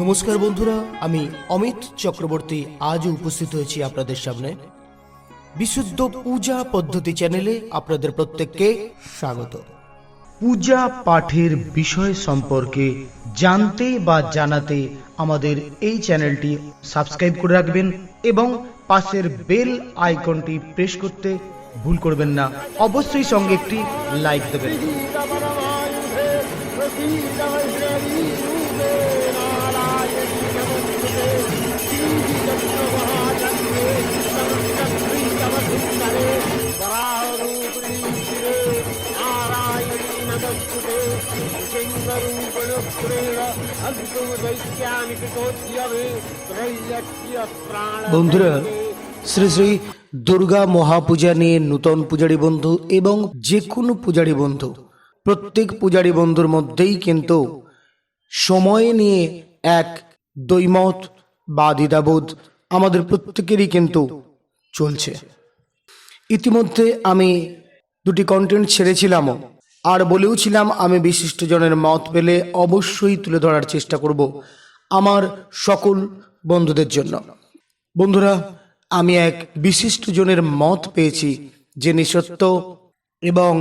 নমস্কার বন্ধুরা, আমি অমিত চক্রবর্তী আজও উপস্থিত হয়েছি আপনাদের সামনে। বিশুদ্ধ পূজা পদ্ধতি চ্যানেলে আপনাদের প্রত্যেককে স্বাগত। পূজা পাঠের বিষয় সম্পর্কে জানতে বা জানাতে আমাদের এই চ্যানেলটি সাবস্ক্রাইব করে রাখবেন এবং পাশের বেল আইকনটি প্রেস করতে ভুল করবেন না। অবশ্যই সঙ্গে একটি লাইক দেবেন। বন্ধুরা, শ্রী শ্রী দুর্গা মহাপূজা নিয়ে নূতন পূজারী বন্ধু এবং যে কোনো পূজারী বন্ধু, প্রত্যেক পূজারী বন্ধুর মধ্যেই কিন্তু সময় নিয়ে এক দৈমত বা দ্বিধাবোধ আমাদের প্রত্যেকেরই কিন্তু চলছে। ইতিমধ্যে আমি দুটি কন্টেন্ট ছেড়েছিলামও। আর বলেও ছিলাম আমি বিশিষ্টজনের মত পেলে অবশ্যই তুলে ধরার চেষ্টা করব আমার সকল বন্ধুদের জন্য। বন্ধুরা, আমি এক বিশিষ্টজনের মত পেয়েছি, যে নিঃসত্ব এবং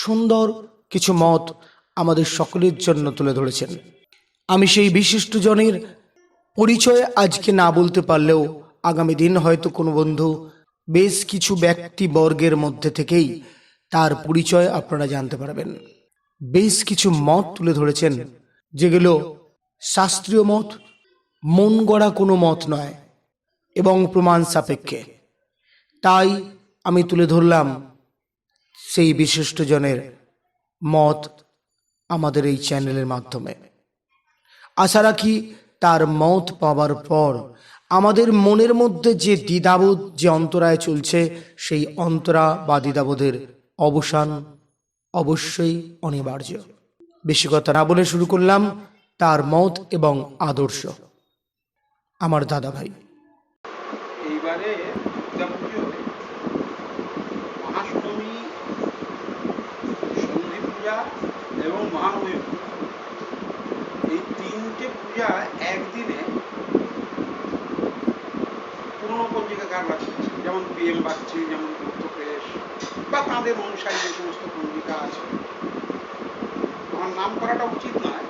সুন্দর কিছু মত আমাদের সকলের জন্য তুলে ধরেছেন। আমি সেই বিশিষ্টজনের পরিচয় আজকে না বলতে পারলেও আগামী দিন হয়তো কোনো বন্ধু বেশ কিছু ব্যক্তি বর্গের মধ্যে থেকেই তার পরিচয় আপনারা জানতে পারবেন। বেশ কিছু মত তুলে ধরেছেন, যেগুলো শাস্ত্রীয় মত, মন গড়া কোনো মত নয়, এবং প্রমাণ সাপেক্ষে। তাই আমি তুলে ধরলাম সেই বিশিষ্টজনের মত আমাদের এই চ্যানেলের মাধ্যমে। আশা রাখি তার মত পাওয়ার পর আমাদের মনের মধ্যে যে দ্বিধাবোধ, যে অন্তরায় চলছে, সেই অন্তরা বা দ্বিধাবোধের অবসান অবশ্যই অনিবার্য। বেশি কথা না বলে শুরু করলাম তার মত এবং আদর্শ। আমার দাদা ভাই এইবারে এবং এই তিনটে পূজা একদিনে পুরনো পঞ্জিকা কার যেমন পিএম বাগচি যেমন বা তাদের অনুসারী যে সমস্ত পঞ্জিকা আছে। আমার নাম করাটা উচিত নয়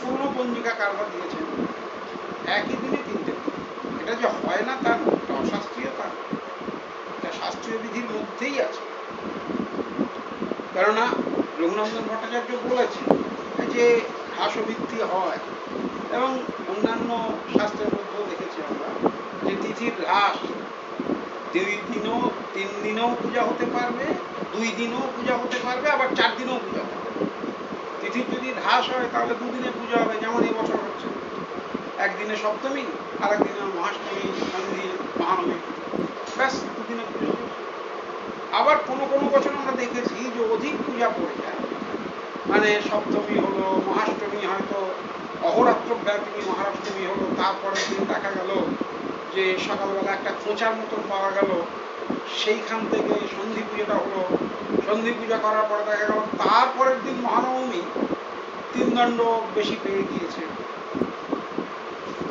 পুরনো পঞ্জিকা কারবার দিয়েছেন। একই দিনে তিনটে এটা যে হয় না তার এটা অশাস্ত্রীয় তা নয়। এটা শাস্ত্রীয় বিধির মধ্যেই আছে। কেননা, রঘুনন্দন ভট্টাচার্য বলেছেন যে হ্রাসভিত্তি হয় এবং অন্যান্য শাস্ত্রের মধ্যেও দেখেছি আমরা যে তিথির হ্রাস দুই দিনও, তিন দিনেও পূজা হতে পারবে, দুই দিনেও পূজা হতে পারবে, আবার চার দিনেও পূজা হতে পারবে। যদি হ্রাস হয়, তাহলে দুদিনে পূজা হবে যেমন এই বছর হচ্ছে। একদিনে সপ্তমী আর একদিনে মহাষ্টমী সন্ধি মহানবমী। ব্যাস, দুদিনে পুজো। আবার কোনো কোনো বছর আমরা দেখেছি যে অধিক পূজা পড়ে যায়। মানে সপ্তমী হলো, মহাষ্টমী হয়তো অহরাত্র ব্যাপী মহারাষ্টমী হলো, তারপরের দিন দেখা গেল যে সকালবেলা একটা খোঁচার মতন পাওয়া গেল, সেইখান থেকে সন্ধি পুজোটা হলো। সন্ধি পূজা করার পরে দেখা গেল, তারপরের দিন মহানবমী, তিন দণ্ড বেশি পেয়ে গিয়েছে।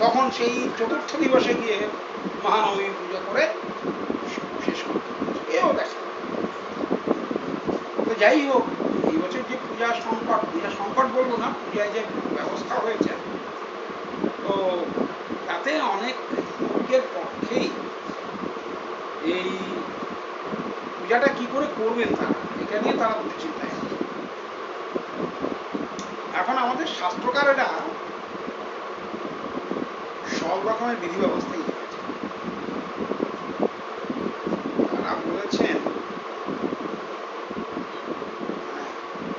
তখন সেই চতুর্থ দিবসে গিয়ে মহানবমী পুজো করে শেষ করতে। এও দেখা। তো যাই হোক, এই বছর যে পূজা সংকট পূজা সংকট বলব না, পূজায় যে ব্যবস্থা হয়েছে তো তাতে অনেক লোকের পক্ষেই এই পূজাটা কি করে করবেন তারা এটা নিয়ে তারা দুশ্চিন্তায় আছে। এখন আমাদের শাস্ত্রকারেরা সব রকমের বিধি ব্যবস্থাই তারা বলেছেন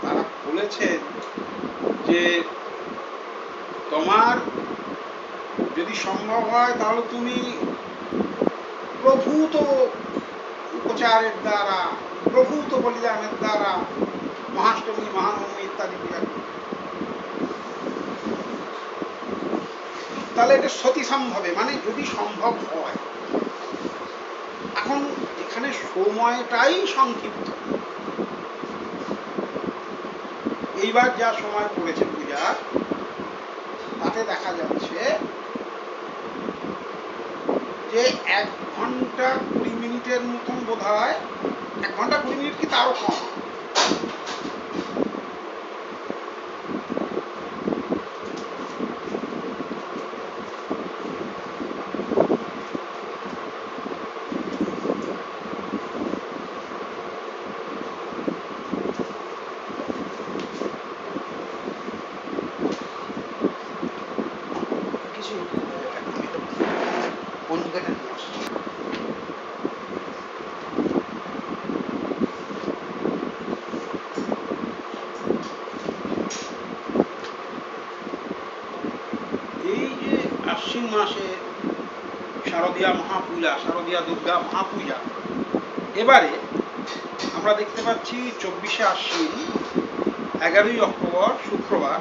তারা বলেছেন যে তোমার যদি সম্ভব হয় তাহলে তুমি প্রভূত উপচারের দ্বারা প্রভূত বলিদানের দ্বারা মহাষ্টমী, মহানবমী ইত্যাদি পূজা তাহলে এটা সতী সম্ভবে মানে যদি সম্ভব হয়। এখন এখানে সময়টাই সংক্ষিপ্ত। এইবার যা সময় পড়েছে পূজার তাতে দেখা যাচ্ছে যে এক ঘণ্টা কুড়ি মিনিটের মতন বোধ হয় এক ঘণ্টা কুড়ি মিনিট কি তারও কম কিছু বন্ধুকে নিয়ে আসছি এই যে আশ্বিন মাসে শারদীয়া মহাপূজা শারদীয়া দুর্গা মহাপূজা। এবারে আমরা দেখতে পাচ্ছি চব্বিশে আশ্বিন, এগারোই অক্টোবর, শুক্রবার।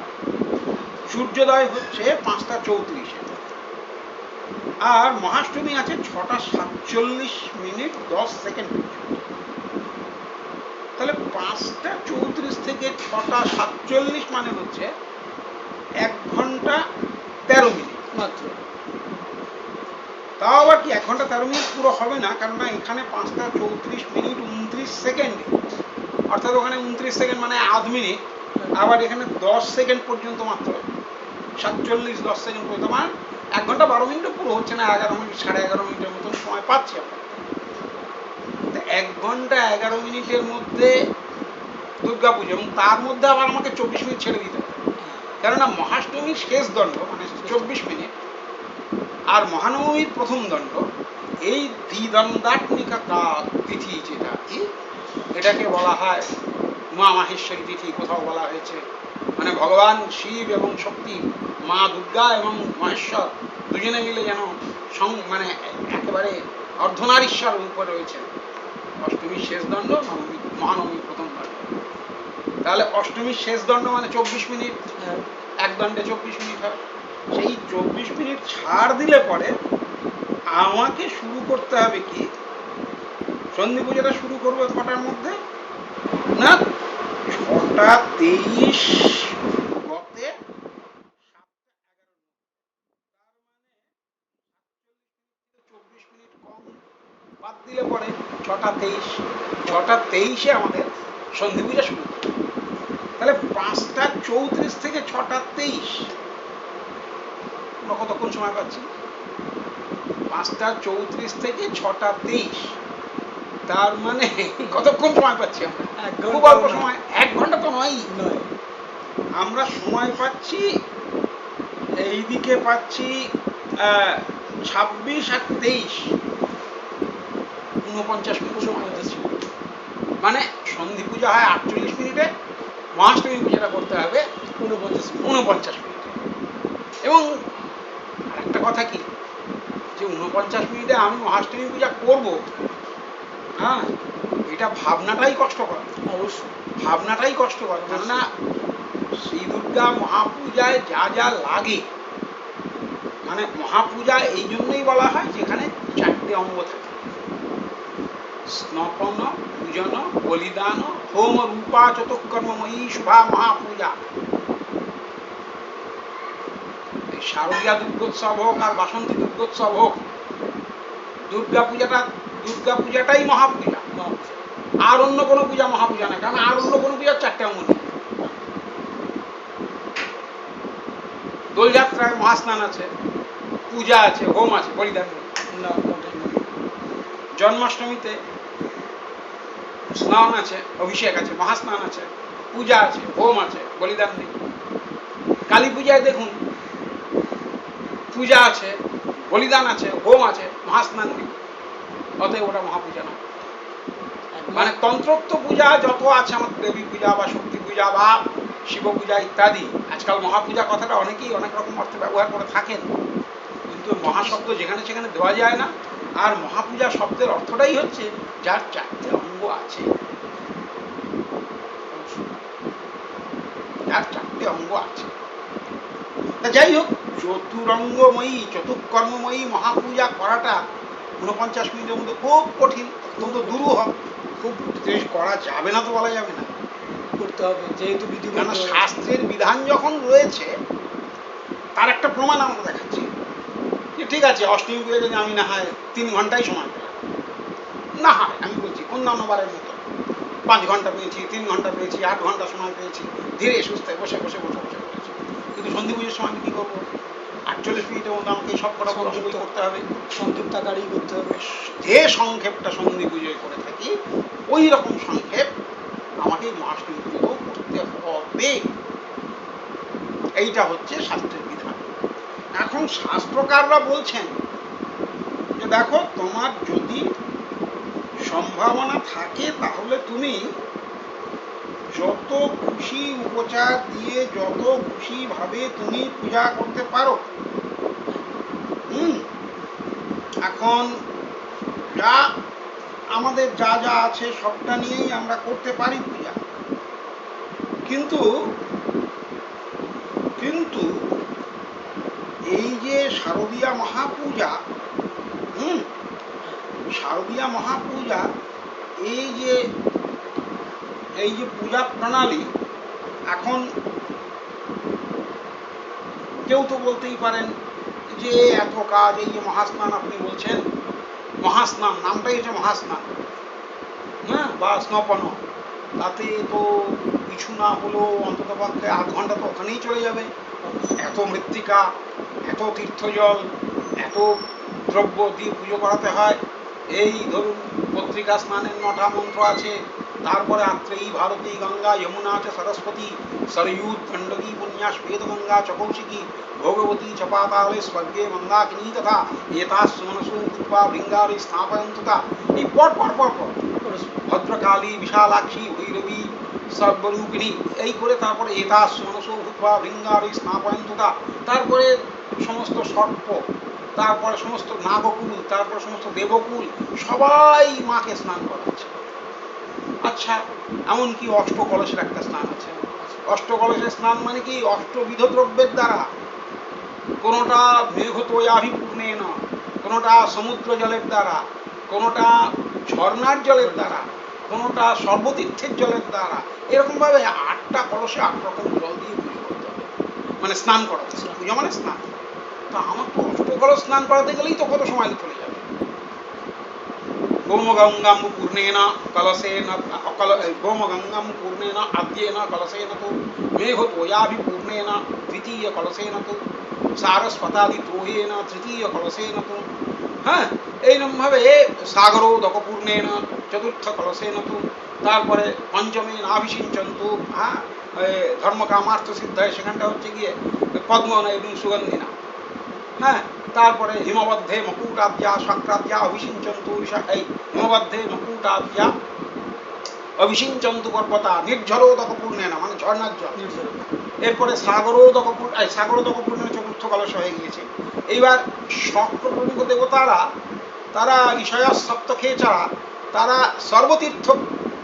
সূর্যোদয় হচ্ছে পাঁচটা চৌত্রিশে। আর মহাষ্টমী আছে ছটা সাতচল্লিশ মিনিট দশ সেকেন্ড তাহলে পাঁচটা চৌত্রিশ থেকে ছটা সাতচল্লিশ মানে হচ্ছে এক ঘণ্টা তেরো মিনিট। মাত্র। তাও আবার কি, এক ঘণ্টা তেরো মিনিট পুরো হবে না? কেননা এখানে পাঁচটা চৌত্রিশ মিনিট উনত্রিশ সেকেন্ড। অর্থাৎ ওখানে উনত্রিশ সেকেন্ড মানে আধ মিনিট। আবার এখানে দশ সেকেন্ড পর্যন্ত মাত্র। সাতচল্লিশ, দশ সেকেন্ড পর্যন্ত। মানে এক ঘণ্টা বারো মিনিটও পুরো হচ্ছে না, এগারো মিনিট, সাড়ে এগারো মিনিটের মতন সময় পাচ্ছি আমরা। এক ঘণ্টা এগারো মিনিটের মধ্যে দুর্গাপুজো, এবং তার মধ্যে আবার আমাকে চব্বিশ মিনিট ছেড়ে দিতে হবে। কেননা মহাষ্টমীর শেষ দণ্ড মানে চব্বিশ মিনিট আর মহানবমীর প্রথম দণ্ড এই দ্বিদণ্ডাত্মিকা কা- তিথি যেটা কি এটাকে বলা হয় মা মাহেশ্বরী তিথি কোথাও বলা হয়েছে। মানে ভগবান শিব এবং শক্তি মা দুর্গা এবং মহেশ্বর দুজনে মিলে যেন সং- মানে একেবারে অর্ধনারীশ্বর রূপে রয়েছে অষ্টমীর শেষ দণ্ড নবমী মহানবমীর প্রথম দণ্ড। তাহলে অষ্টমীর শেষ দণ্ড মানে চব্বিশ মিনিট। হ্যাঁ। এক দণ্ডে চব্বিশ মিনিট হয়। সেই চব্বিশ মিনিট ছাড় দিলে পরে আমাকে শুরু করতে হবে কি? সন্ধি পুজোটা শুরু করব কটার মধ্যে? না, ছটা তেইশ। দিলে পরে ছটা তেইশ। ছটা তেইশে আমাদের সন্ধি পূজা শুরু। তাহলে পাঁচটা চৌত্রিশ থেকে ছটা তেইশ। আমরা কতক্ষণ সময় পাচ্ছি? পাঁচটা চৌত্রিশ থেকে ছটা তেইশ। তার মানে কতক্ষণ সময় পাচ্ছি আমরা? খুব অল্প সময়। এক ঘণ্টা তো নয় নয়। আমরা সময় পাচ্ছি এইদিকে পাচ্ছি ছাব্বিশ আর তেইশ। উনপঞ্চাশ মিনিট সময় পাচ্ছি মানে সন্ধি পূজা হয় আটচল্লিশ মিনিটে মহাষ্টমী পূজাটা করতে হবে ঊনপঞ্চাশ মিনিট। মিনিটে। এবং কথা কি? যে উনপঞ্চাশ মিনিটে আমি মহাষ্টমী পূজা করব হ্যাঁ এটা ভাবনাটাই কষ্টকর। অবশ্যই। ভাবনাটাই কষ্টকর। কেননা শ্রী দুর্গা মহাপূজায় যা যা লাগে মানে মহাপূজা এই জন্যই বলা হয় যেখানে চারটে অঙ্গ থাকে। স্নপন পূজন বলিদান হোম রূপা চতুষ্কর্মময়ী শুভা মহাপূজা এই শারদীয়া দুর্গোৎসব হোক আর বাসন্তী দুর্গোৎসব হোক, দুর্গা পূজাটা, দুর্গা পূজাটাই মহাপূজা। আর অন্য কোনো পূজা মহাপূজা না কারণ আর অন্য কোনো পূজার চারটে অঙ্গ দোলযাত্রায় মহাস্নান আছে, পূজা আছে, হোম আছে, বলিদান। জন্মাষ্টমীতে স্নান আছে, অভিষেক আছে, মহাস্নান আছে, পূজা আছে, হোম আছে, বলিদান নেই কালী পূজায় দেখুন পূজা আছে, বলিদান আছে, হোম আছে মহাস্নান নেই অতএব ওটা মহাপূজা না মানে তন্ত্রোক্ত পূজা যত আছে, আমার দেবী পূজা বা শক্তি পূজা বা শিব পূজা ইত্যাদি, আজকাল মহাপূজা কথাটা অনেকেই অনেক রকম অর্থে ব্যবহার করে থাকেন। কিন্তু মহাশব্দ যেখানে সেখানে দেওয়া যায় না। আর মহাপূজা শব্দের অর্থটাই হচ্ছে যার চারটে অঙ্গ আছে। যার চারটে অঙ্গ আছে। যাই হোক চতুরঙ্গময়ী চতুষ্কর্মময়ী মহাপূজা করাটা ঊনপঞ্চাশ মিনিটের মধ্যে খুব কঠিন অত্যন্ত দুরূহ। খুব করা যাবে না তো বলা যাবে না। করতে হবে যেহেতু বিধি শাস্ত্রের বিধান যখন রয়েছে তার একটা প্রমাণ আমরা দেখাচ্ছি। যে ঠিক আছে অষ্টমী পুজো যদি আমি না হয় তিন ঘন্টাই সময় পেলাম না হয় আমি বলছি অন্যান্য বারের মতো। পাঁচ ঘণ্টা পেয়েছি তিন ঘণ্টা পেয়েছি আট ঘণ্টা সময় পেয়েছি। ধীরে সুস্থে বসে বসে বসে বসে। কিন্তু সন্ধি পুজোর সময় আমি কী করব। আটচল্লিশ মিনিটের মধ্যে আমাকে সব কটা বড় বই করতে হবে। সংক্ষিপ্ত আকারেই করতে হবে। যে সংক্ষেপটা সন্ধি পুজোয় করে থাকি ওই রকম সংক্ষেপ আমাকে মহাষ্টমী পুজোও করতে হবে। এইটা হচ্ছে শাস্ত্রের বিধান। এখন শাস্ত্রকাররা বলছেন যে দেখো তোমার যদি সম্ভাবনা থাকে তাহলে তুমি যত খুশি উপচার দিয়ে যত খুশি ভাবে তুমি পূজা করতে পারো। হুম, এখন যা, আমাদের যা যা আছে সবটা নিয়েই আমরা করতে পারি পূজা। কিন্তু কিন্তু এই যে শারদীয়া মহাপূজা, হুম, শারদীয়া মহাপূজা, এই যে এই যে পূজা প্রণালী, এখন কেউ তো বলতেই পারেন যে এত কাজ, এই যে মহাস্নান আপনি বলছেন, মহাস্নান, নামটাই হচ্ছে মহাস্নান। হ্যাঁ বা স্নপন। তাতে তো কিছু না হলেও অন্তত পক্ষে আধ ঘণ্টা তো ওখানেই চলে যাবে। এত মৃত্তিকা, এত তীর্থজল, এত দ্রব্য দিয়ে পুজো করাতে হয়। এই ধরুন পত্রিকা স্নানের নটা মন্ত্র আছে তারপরে আত্রেয়ী ভারতী গঙ্গা, যমুনা চ সরস্বতী সরয়ু গণ্ডকী পুণ্যা শ্বেত গঙ্গা চকৌশিকী ভোগবতী চপাতালে স্বর্গে স্বর্গে মন্দাকিনী তথা এতাস মনসু কৃপা ভৃঙ্গারে স্থাপয়ন্তু তথা এই পর পর পর পর ভদ্রকালী, বিশালাক্ষী, ভৈরবী, সর্বরূপিণী এই করে তারপরে এতাস মনসু ভূপা ভৃঙ্গারে স্থাপয়ন্তু তা। তারপরে সমস্ত সর্প, তারপরে সমস্ত নাগকুল, তারপরে সমস্ত দেবকুল সবাই মাকে স্নান করাচ্ছে। আচ্ছা এমনকি অষ্ট কলসের একটা স্নান আছে। অষ্টকলসের স্নান মানে কি? অষ্টবিধ দ্রব্যের দ্বারা। কোনোটা মেঘতয়াভিপূর্ণে না, কোনোটা সমুদ্র জলের দ্বারা, কোনোটা ঝর্ণার জলের দ্বারা, কোনোটা সর্বতীর্থের জলের দ্বারা। এরকমভাবে আটটা কলসে আট রকম জল দিয়ে পুজো করতে হবে। মানে স্নান করাতে। পুজো মানে স্নান। তা আমার তো অষ্টকলস স্নান করাতে গেলেই তো কত সময় চলে గోమగంగము పూర్ణేన కలసేన కల గోమగంగము పూర్ణేన అద్యేన కలసేనతో మేఘతోయాభి పూర్ణేన ద్వితీయ కలసేనతో సారస్వతాది తోయేన తృతీయ కలసేనతో হ্যাঁ এইরমভাবে সাগরও দকপূর্ণেন চতুর্থ কলসেনতু তারপরে পঞ্চমে নাভিসিঞ্চন্তু হ্যাঁ ধর্মকামার্থ সিদ্ধায় সেখানটা হচ্ছে গিয়ে পদ্মনা এবং সুগন্ধিনা হ্যাঁ তারপরে হিমবদ্ধে মকুটাদ্যা শক্রাদ্যা অভিষিঞ্চন্তু এই হিমবদ্ধে মকুটাদ্যা অভিষিঞ্চন্তু পর্বতা পূর্ণেনা মানে ঝর্ণার জল। এরপরে সাগরোদক পূর্ণ এই সাগরোদক পূর্ণের চতুর্থ কলস হয়ে গিয়েছে। এইবার শক্র প্রমুখ দেবতারা তারা ঈশায় সপ্ত খেয়ে ছাড়া তারা সর্বতীর্থ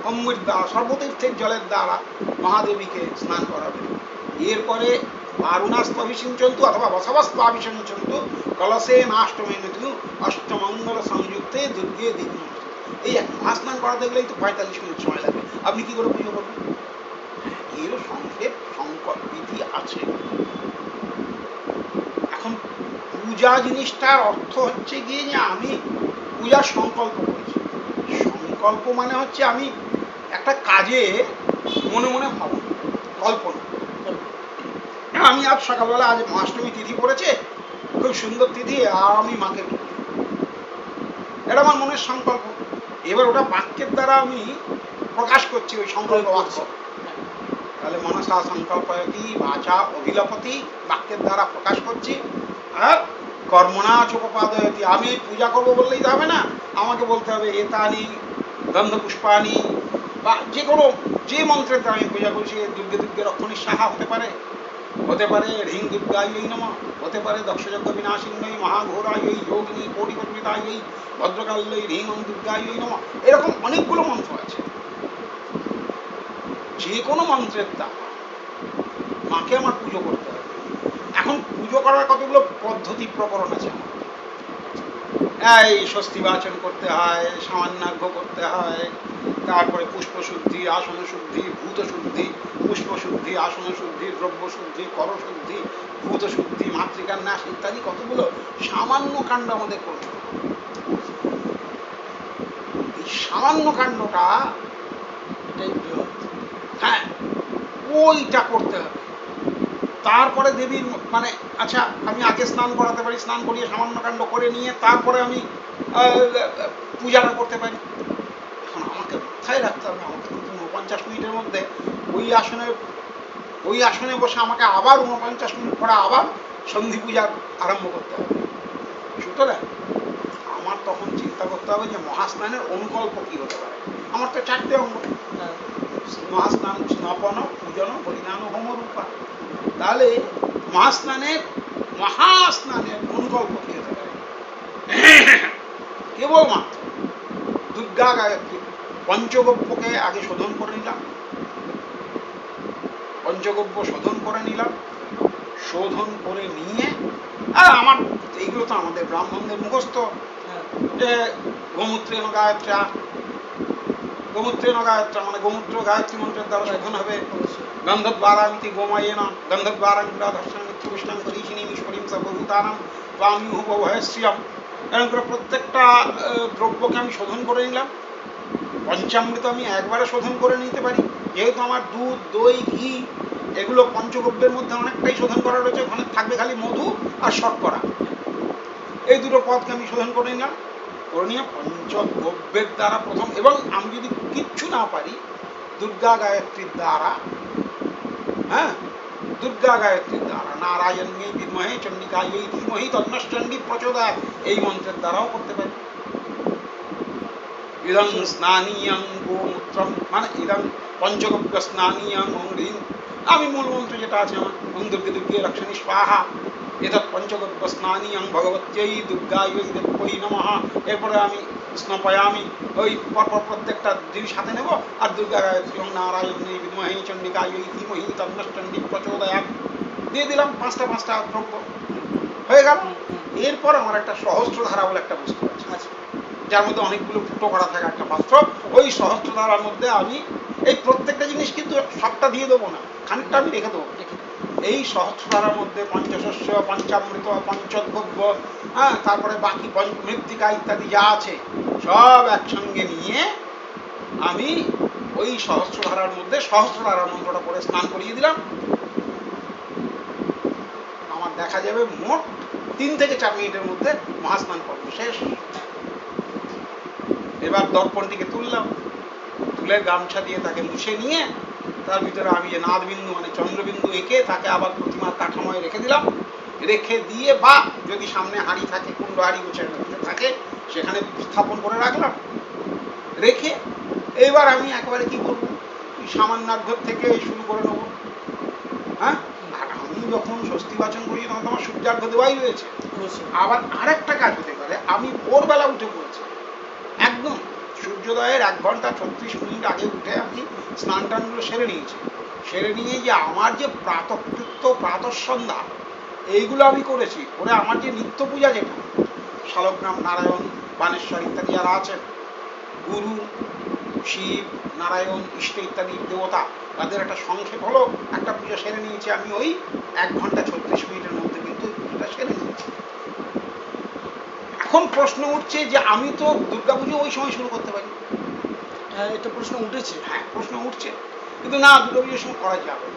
অমৃত দ্বারা সর্বতীর্থের জলের দ্বারা মহাদেবীকে স্নান করাবে এরপরে অথবা বসবাস্ত অভিষিঞ্চন্তু কলসে নাষ্টমে নতু অষ্টমঙ্গল সংযুক্তে দুর্গে দিন এই এক মহাস্নান করাতে গেলেই তো পঁয়তাল্লিশ মিনিট সময় লাগবে। আপনি কি করে পুজো করবেন? এর সংক্ষেপ সংকট বিধি আছে। এখন পূজা জিনিসটার অর্থ হচ্ছে গিয়ে যে আমি পূজার সংকল্প করেছি। সংকল্প মানে হচ্ছে আমি একটা কাজে মনে মনে ভাবো কল্পনা। আমি আজ সকালবেলা আজ মহাষ্টমী তিথি পড়েছে খুব সুন্দর তিথি আর আমি মাকে এটা আমার মনের সংকল্প। এবার ওটা বাক্যের দ্বারা আমি প্রকাশ করছি ওই সংকল্প বাক্য। তাহলে মনসা সংকল্পয়তি বাচা অভিলপতি বাক্যের দ্বারা প্রকাশ করছি। আর কর্মণা চোপপাদয়তি আমি পূজা করব বললেই হবে না। আমাকে বলতে হবে এতানি গন্ধ পুষ্পানি বা যে কোনো যে মন্ত্রের দ্বারা আমি পূজা করছি দুর্গে দুর্গে রক্ষণী সাহা হতে পারে। হতে পারে রিং দুর্গাই নম, হতে পারে দক্ষযজ্ঞ বিনাশিন্যই মহাঘোরাই যোগিনী কোটি পরিমিতাই ভদ্রকাল্যই রিং দুর্গাই নম, এরকম অনেকগুলো মন্ত্র আছে। যে কোনো মন্ত্রের দ্বারা মাকে আমার পুজো করতে হবে। এখন পুজো করার কতগুলো পদ্ধতি প্রকরণ আছে? এই স্বস্তি বাচন করতে হয় সামান্যার্ঘ্য করতে হয় তারপরে পুষ্প শুদ্ধি আসন শুদ্ধি ভূত শুদ্ধি পুষ্প শুদ্ধি আসন শুদ্ধি দ্রব্য শুদ্ধি কর শুদ্ধি ভূত শুদ্ধি মাতৃকার নাশ ইত্যাদি কতগুলো? সামান্য কাণ্ড আমাদের করতে এই সামান্য কাণ্ডটা এটাই বৃহৎ। হ্যাঁ ওইটা করতে হবে। তারপরে দেবীর মানে আচ্ছা আমি আগে স্নান করাতে পারি, স্নান করিয়ে সামান্য কাণ্ড করে নিয়ে তারপরে আমি পূজাটা করতে পারি। মাথায় রাখতে হবে? আমাকে কিন্তু উনপঞ্চাশ মিনিটের মধ্যে ওই আসনে ওই আসনে বসে আমাকে আবার উনপঞ্চাশ মিনিট পরে আবার সন্ধি পূজা আরম্ভ করতে হবে। সুতরাং আমার তখন চিন্তা করতে হবে যে মহাস্নানের অনুকল্প কি হতে পারে? আমার তো চারটে অঙ্গ। মহাস্নান, স্নপন, পূজন পরিণাম হোমরূপা তাহলে মহাস্নানের মহাস্নানের অনুকল্প কি হতে পারে? কেবলমাত্র দুর্গা গায়ত্রী পঞ্চগব্যকে আগে শোধন করে নিলাম। পঞ্চগব্য শোধন করে নিলাম। শোধন করে নিয়ে আর আমার এইগুলো তো আমাদের ব্রাহ্মণদের মুখস্থ। হ্যাঁ। যে গোমূত্রেণ গায়ত্রা গোমূত্রেণ গায়ত্রা মানে গোমূত্র গায়ত্রী মন্ত্রের দ্বারা শোধন হবে। অবশ্যই। গন্ধদ্বারামিতি গোময়েন গন্ধদ্বারাং বিরাধর্ষণ নিত্যবিষ্ণাং করিষিণীম ঈশ্বরীম সর্বভূতানাম বামিহ ভয়শ্রিয়ম এরকম করে প্রত্যেকটা দ্রব্যকে আমি শোধন করে নিলাম। পঞ্চামৃত আমি একবারে শোধন করে নিতে পারি। যেহেতু আমার দুধ, দই, ঘি এগুলো পঞ্চগব্যের মধ্যে অনেকটাই শোধন করা রয়েছে, ওখানে থাকবে খালি মধু আর শর্করা। এই দুটো পদকে আমি শোধন করে নিলাম। করে নিয়ে পঞ্চগব্যের দ্বারা প্রথম এবং আমি যদি কিচ্ছু না পারি, দুর্গা গায়ত্রীর দ্বারা হ্যাঁ? দুর্গা গায়ত্রীর দ্বারা, নারায়ণী বিদ্মহে চণ্ডিকা এই ধীমহি তন্নশ্চণ্ডী প্রচোদয় এই মন্ত্রের দ্বারাও করতে পারি। ইদং স্নানীয়ং গোমূত্রম মানে ইদং পঞ্চগব্য স্নানীয়ং অঙ্গিন আমি মূল মন্ত্র যেটা আছে আমার ওং দুর্গে দুর্গে রক্ষণী স্বাহা এতৎ পঞ্চগব্য স্নানীয়ং ভগবত্যই দুর্গায় দেবৈ নমঃ এরপরে আমি স্নপয়ামি ওই পরপর প্রত্যেকটা জিনিস সাথে নেব আর দুর্গা গায়ত্রী ওং নারায়ণী বিদ্মহে চণ্ডিকায় ধীমহি তন্নশ্চণ্ডী প্রচোদয়াৎ দিয়ে দিলাম পাঁচটা পাঁচটা দ্রব্য। হয়ে গেল। এরপর আমার একটা সহস্রধারা বলে একটা বস্তু আছে। যার মধ্যে অনেকগুলো ফুটো করা থাকে একটা পাত্র, ওই সহস্রধারার মধ্যে আমি এই প্রত্যেকটা জিনিস কিন্তু সবটা দিয়ে দেবো না, খানিকটা আমি রেখে দেবো এই সহস্রধারার মধ্যে পঞ্চশস্য, পঞ্চামৃত পঞ্চদ্রব্য হ্যাঁ তারপরে বাকি মৃত্তিকা ইত্যাদি যা আছে, সব একসঙ্গে নিয়ে আমি ওই সহস্রধারার মধ্যে সহস্রধারার মন্ত্রটা করে স্নান করিয়ে দিলাম। আমার দেখা যাবে মোট তিন থেকে চার মিনিটের মধ্যে মহাস্নান পর্ব শেষ। এবার দর্পণ দিকে তুললাম। তুলে গামছা দিয়ে তাকে মুছে নিয়ে তার ভিতরে আমি যে নাদবিন্দু মানে চন্দ্রবিন্দু এঁকে তাকে আবার প্রতিমার কাঠামোয় রেখে দিলাম। রেখে দিয়ে বা যদি সামনে হাঁড়ি থাকে কুণ্ড হাঁড়ি কিছু থাকে সেখানে স্থাপন করে রাখলাম। রেখে এবার আমি একবারে কি করব? ওই সামান্যার্ঘ্য থেকে শুরু করে নেব। হ্যাঁ? আর আমি যখন স্বস্তি বাচন করি তখন তো আমার সূর্যার্ঘ্য দেওয়াই হয়েছে আবার আরেকটা কাজ হতে পারে। আমি ভোরবেলা উঠে পড়েছি। একদম। সূর্যোদয়ের এক ঘণ্টা ছত্রিশ মিনিট আগে উঠে আমি স্নান টানগুলো সেরে নিয়েছি সেরে নিয়ে যে আমার যে প্রাতকৃত্য, প্রাতঃসন্ধ্যা, এইগুলো আমি করেছি। করে আমার যে নিত্য পূজা যেটা, শালগ্রাম, নারায়ণ, বানেশ্বর ইত্যাদি যারা আছেন, গুরু, শিব, নারায়ণ ইষ্ট ইত্যাদি দেবতা, তাদের একটা সংক্ষেপ হলো, একটা পুজো সেরে নিয়েছি আমি ওই এক ঘণ্টা ছত্রিশ মিনিটের মধ্যে কিন্তু পুজোটা সেরে নিয়েছি। এখন প্রশ্ন উঠছে যে আমি তো দুর্গাপুজো ওই সময় শুরু করতে পারি। হ্যাঁ এটা প্রশ্ন উঠেছে। হ্যাঁ প্রশ্ন উঠছে। কিন্তু না দুর্গাপুজোর সময় করা যাবে।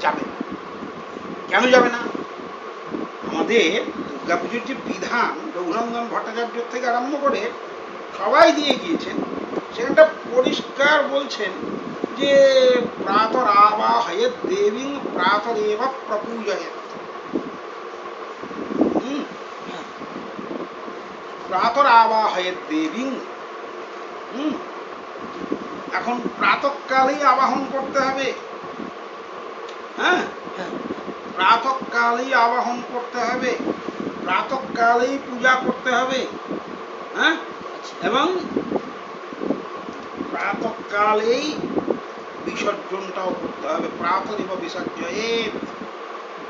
যাবে না। কেন যাবে না? আমাদের দুর্গাপুজোর যে বিধান রঘুনন্দন ভট্টাচার্য থেকে আরম্ভ করে সবাই দিয়ে গিয়েছেন সেখানটা পরিষ্কার বলছেন যে প্রাতর আবাহয়েত দেবীং প্রাতরেব প্রপূজয়েত হুম হ্যাঁ প্রাতর আবাহয়ের দেবীং হুম। এখন প্রাতকালেই আবাহন করতে হবে। হ্যাঁ? হ্যাঁ। প্রাতকালেই আবাহন করতে হবে। প্রাতকালেই পূজা করতে হবে। হ্যাঁ? আচ্ছা। এবং প্রাতকালেই বিসর্জনটাও করতে হবে। প্রাতরিব বিসর্জয়ের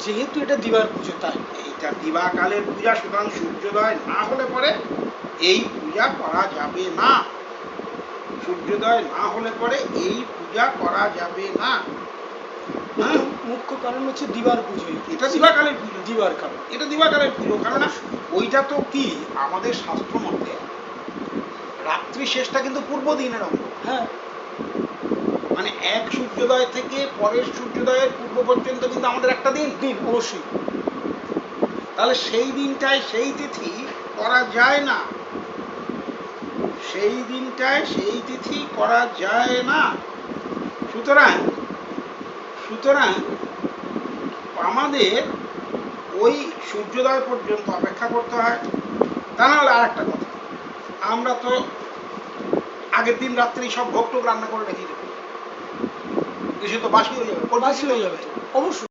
যেহেতু এটা দিবার পুজো তাই এইটা দিবাকালের পূজা সুতরাং সূর্যোদয় না হলে পরে এই পূজা করা যাবে না। সূর্যোদয় না হলে পরে এই পূজা করা যাবে না। হ্যাঁ মুখ্য কারণ হচ্ছে দিবার পুজো এটা দিবাকালের পুজো। দিবার কারণ। এটা দিবাকালের পুজো কারণ ওইটা তো কি? আমাদের শাস্ত্র মতে রাত্রি শেষটা কিন্তু পূর্ব দিনের অঙ্গ। হ্যাঁ। মানে এক সূর্যোদয় থেকে পরের সূর্যোদয়ের পূর্ব পর্যন্ত কিন্তু আমাদের একটা দিন। দিন অবশ্যই। তাহলে সেই দিনটায় সেই তিথি করা যায় না। সেই দিনটায় সেই তিথি করা যায় না। সুতরাং সুতরাং আমাদের ওই সূর্যোদয় পর্যন্ত অপেক্ষা করতে হয়। তা না হলে আর একটা কথা। আমরা তো আগের দিন রাত্রি সব ভোগ টোক রান্না করে রেখে এসে তো বাসি হয়ে যাবে বাসি হয়ে যাবে। অবশ্যই।